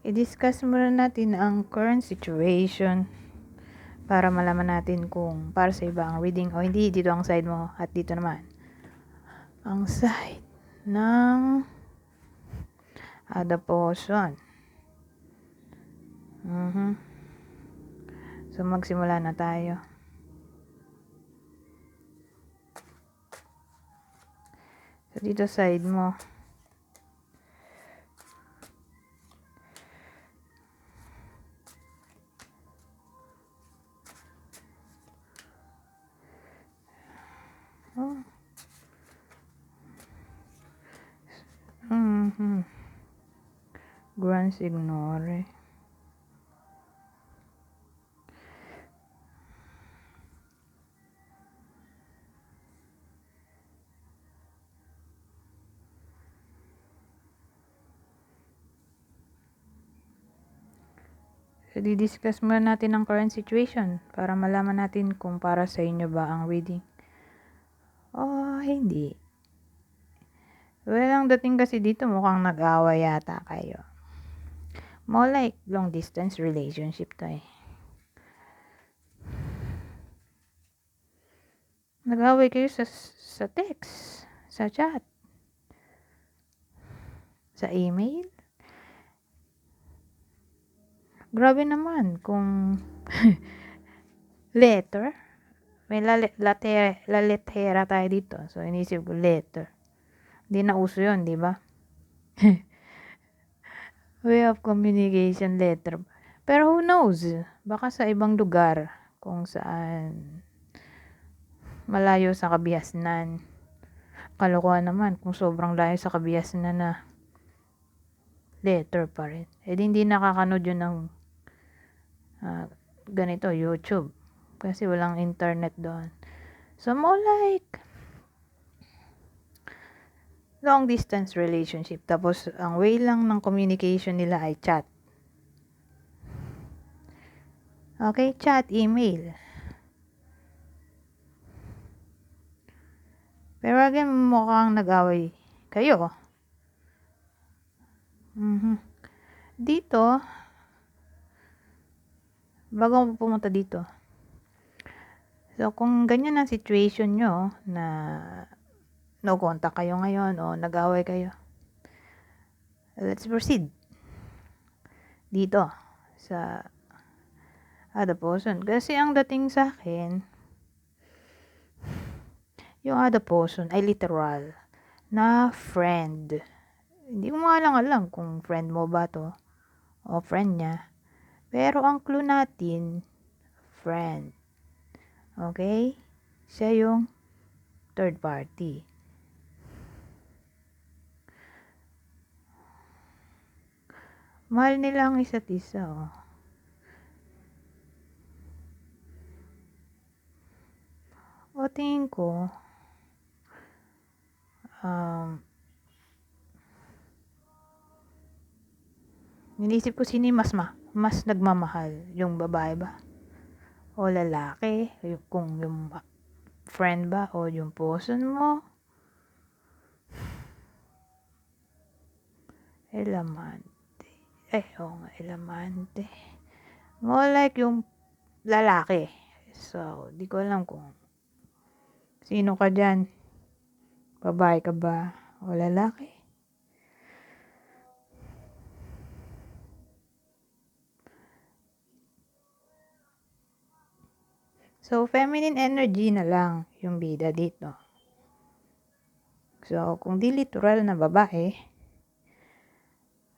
i-discuss muna natin ang current situation para malaman natin kung para sa iba ang reading o hindi dito ang side mo at dito naman ang side ng adaptation. Mhm. So magsimula na tayo. So dito side mo Oh. Mhm. Grand Signore. So, di-discuss muna natin ang current situation para malaman natin kung para sa inyo ba ang reading. Oh, hindi. Well, ang dating kasi dito mukhang nag-away yata kayo. More like long distance relationship to eh. Nag-away kayo sa, sa text, sa chat, sa email. Grabe naman kung letter. May lale, late, laletera tayo dito. So, inisip ko letter. Hindi na uso yun, di ba? Way of communication letter. Pero who knows? Baka sa ibang lugar kung saan malayo sa kabihasnan. Kalokohan naman kung sobrang layo sa kabihasnan na letter pa rin. Eh hindi nakakanood yun ng uh, ganito, YouTube. Kasi walang internet doon. So, more like long distance relationship. Tapos, ang way lang ng communication nila ay chat. Okay, chat, email. Pero again, mukhang nag-away kayo. Mm-hmm. Dito, bago pumunta dito, so kung ganyan ang situation nyo na no contact kayo ngayon o nag-away kayo, let's proceed dito sa other person. Kasi ang dating sa akin, yung other person ay literal na friend. Hindi mo nga lang alam kung friend mo ba to o friend niya. Pero ang clue natin, friend. Okay? Siya yung third party. Mahal nila ang isa't isa, oh. O tingin ko, um, nilisip ko sino mas ma mas nagmamahal, yung babae ba? O lalaki, yung, kung yung friend ba o yung person mo. Elamante. Eh, oo nga, elamante. More like yung lalaki. So, di ko alam kung Sino ka dyan? Babae ka ba o lalaki? So, feminine energy na lang yung bida dito. So, kung di literal na babae,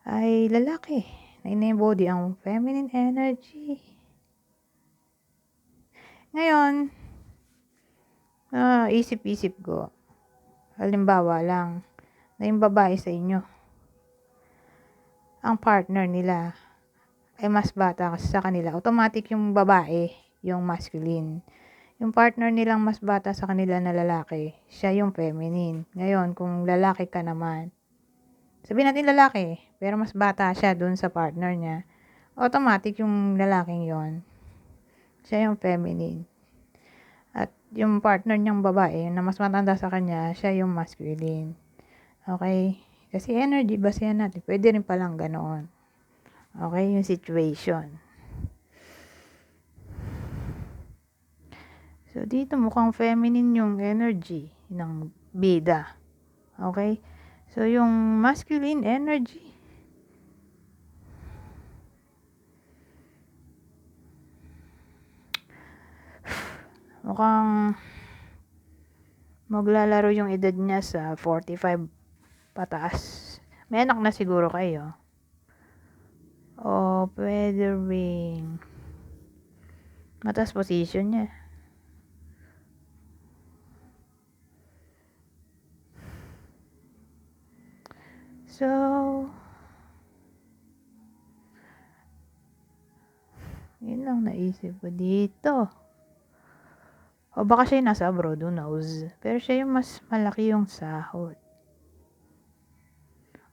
ay lalaki. Na body ang feminine energy. Ngayon, uh, isip-isip ko. Halimbawa lang, na yung babae sa inyo, ang partner nila ay mas bata kasi sa kanila. Automatic yung babae, yung masculine. Yung partner nilang mas bata sa kanila na lalaki, siya yung feminine. Ngayon, kung lalaki ka naman, sabihin natin lalaki, pero mas bata siya dun sa partner niya, automatic yung lalaking yon siya yung feminine. At yung partner niyang babae na mas matanda sa kanya, siya yung masculine. Okay? Kasi energy, basehan natin. Pwede rin palang ganoon. Okay, yung situation. So, dito mukhang feminine yung energy ng bida. Okay? So, yung masculine energy, mukhang maglalaro yung edad niya sa 45 pataas. May anak na siguro kayo. O pwede ring mataas position niya. So, yun lang naisip ko dito. O baka siya yung nasa abroad, who knows. Pero siya yung mas malaki yung sahod.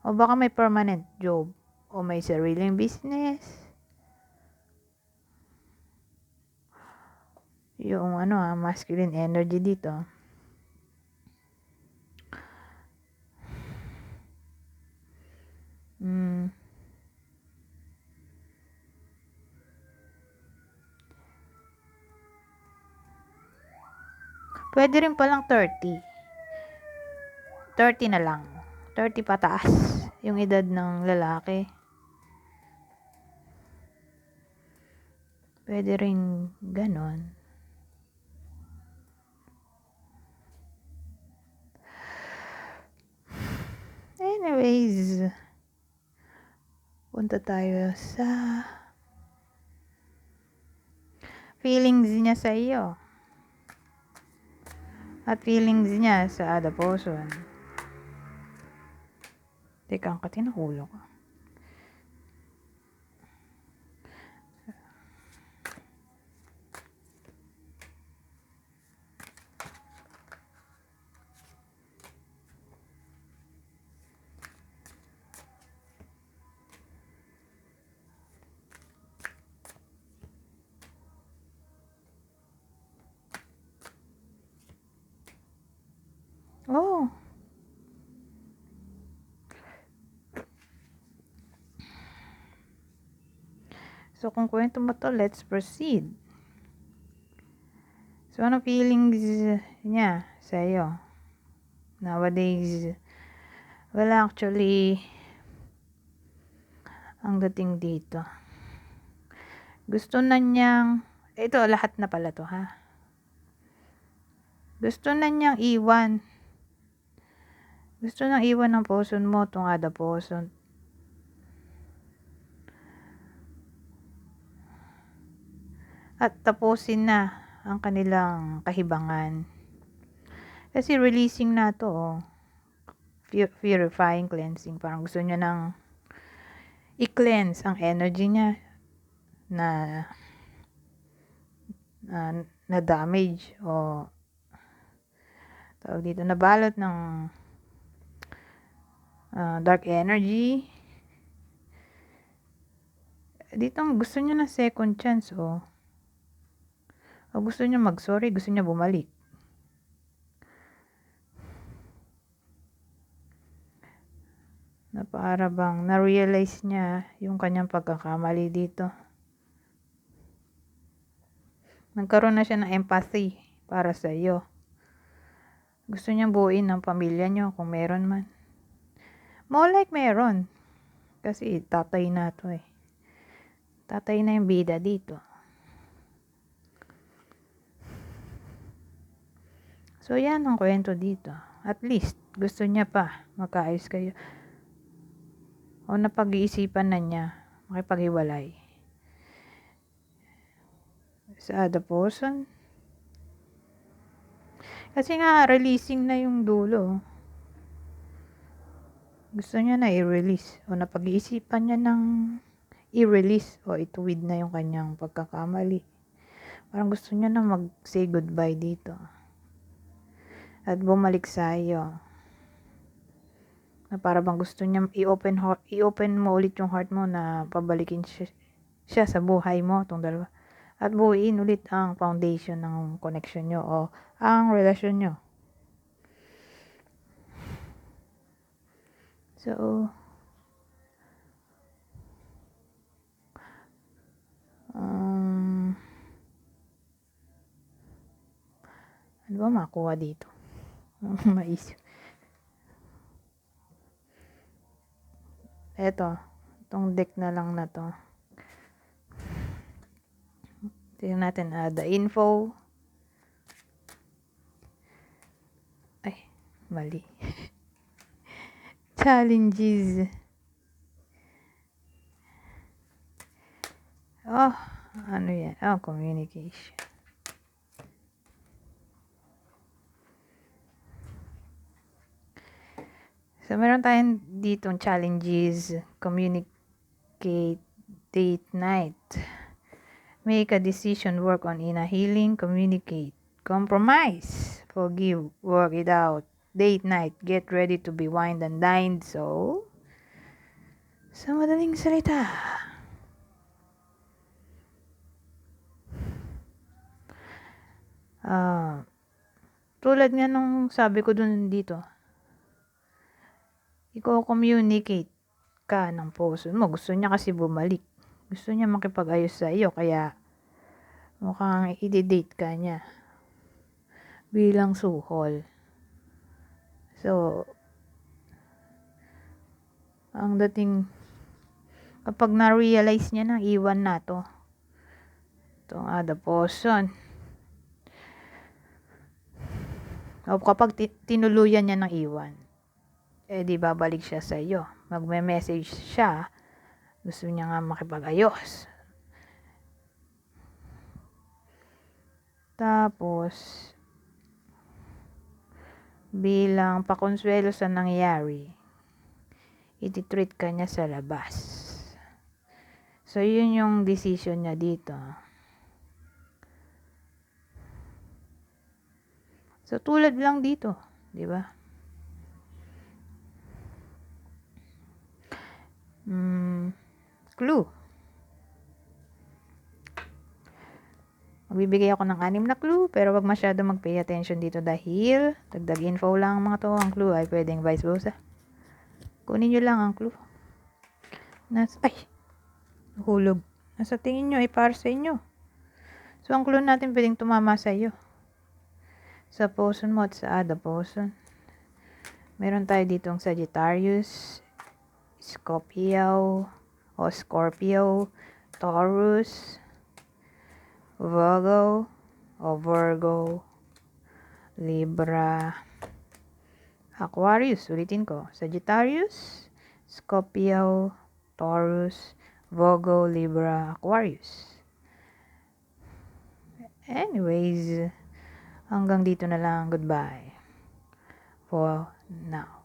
O baka may permanent job. O may sariling business. Yung ano ha, masculine energy dito. Mm. Pwede rin palang 30. 30 na lang. 30 pataas yung edad ng lalaki. Pwede rin ganon. Anyways, punta tayo sa feelings niya sa iyo at feelings niya sa other person. Teka, ang katinakulo ko. Oh. So, kung kwento mo to, let's proceed. So, ano feelings niya sa iyo? Nowadays, well, actually, ang dating dito. Gusto na niyang, ito, lahat na pala to, ha? Gusto na niyang iwan. Gusto nang iwan ng person mo, other person. at tapusin na ang kanilang kahibangan. Kasi releasing na to, oh. purifying, cleansing. Parang gusto niya nang i-cleanse ang energy niya na na, na damage o tawag dito na balot ng uh, dark energy dito gusto niya na second chance oh o gusto niya mag-sorry, gusto niya bumalik. Na para bang na-realize niya yung kanyang pagkakamali dito. Nagkaroon na siya ng empathy para sa iyo. Gusto niya buuin ng pamilya niyo kung meron man. More like meron. Kasi tatay na to eh. Tatay na yung bida dito. So, yan ang kwento dito. At least, gusto niya pa magkaayos kayo. O napag-iisipan na niya makipaghiwalay. Sa other person. Kasi nga, releasing na yung dulo. Gusto niya na i-release. O napag-iisipan niya ng i-release o ituwid na yung kanyang pagkakamali. Parang gusto niya na mag-say goodbye dito at bumalik sa iyo. Na para bang gusto niya i-open i-open mo ulit yung heart mo na pabalikin siya, siya sa buhay mo tong dalawa. At buuin ulit ang foundation ng connection nyo o ang relasyon nyo. So, um, ano ba makuha dito? Mais. Eto, itong deck na lang na to. Tingnan natin, uh, the info. Ay, mali. Challenges. Oh, ano yan? Oh, communication. So, meron tayong ditong challenges, communicate, date night, make a decision, work on inner healing, communicate, compromise, forgive, work it out, date night, get ready to be wined and dined. So, sa madaling salita, ah, tulad nga nung sabi ko dun dito, i-communicate ka ng puso mo. Gusto niya kasi bumalik. Gusto niya makipag-ayos sa iyo. Kaya, mukhang i-date ka niya. Bilang suhol. So, ang dating, kapag na-realize niya na, iwan na to. Itong person. O kapag ti- tinuluyan niya ng iwan, eh di babalik siya sa iyo. Magme-message siya. Gusto niya nga makipag-ayos. Tapos, bilang pakonsuelo sa nangyari, ititreat ka niya sa labas. So, yun yung decision niya dito. So, tulad lang dito, di ba? Mm, clue. Magbibigay ako ng anim na clue, pero wag masyado mag-pay attention dito dahil dagdag info lang ang mga to. Ang clue ay pwedeng vice versa. Kunin nyo lang ang clue. Nas ay, hulog. Nasa tingin nyo ay para sa inyo. So, ang clue natin pwedeng tumama sa iyo. Sa person mo at sa other person. Meron tayo ditong Sagittarius, Scorpio, o Scorpio, Taurus, Virgo, o Virgo, Libra, Aquarius, ulitin ko, Sagittarius, Scorpio, Taurus, Virgo, Libra, Aquarius. Anyways, hanggang dito na lang. Goodbye. For now.